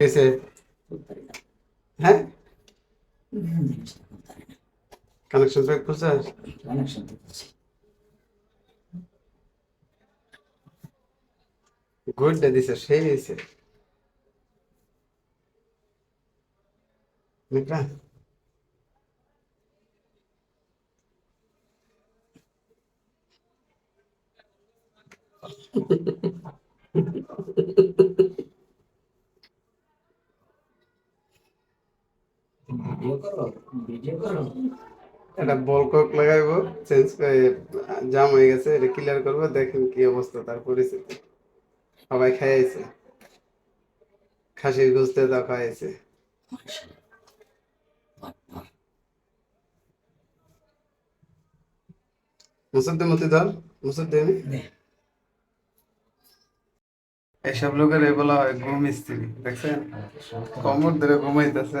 এসে হ্যাঁ? Connection pack করছিস কানেকশন গুডটা দিছে সেই হয়েছে বুঝলা ভিডিও করো ভিডিও করো এটা বল কক লাগাইবো চেঞ্জ করে জাম হয়ে গেছে এটা ক্লিয়ার করব দেখেন কি অবস্থা তার পরিস্থিতি। সবাই খাইয়েছে। খাসির গোস্তে বাহ, বাহ। মুসুদ্দি মতি মুসুদ্দি আমি এইসব লোকের এই বলা হয় ঘুম স্ত্রী দেখছেন? কমর ধরে ঘুমাইতেছে।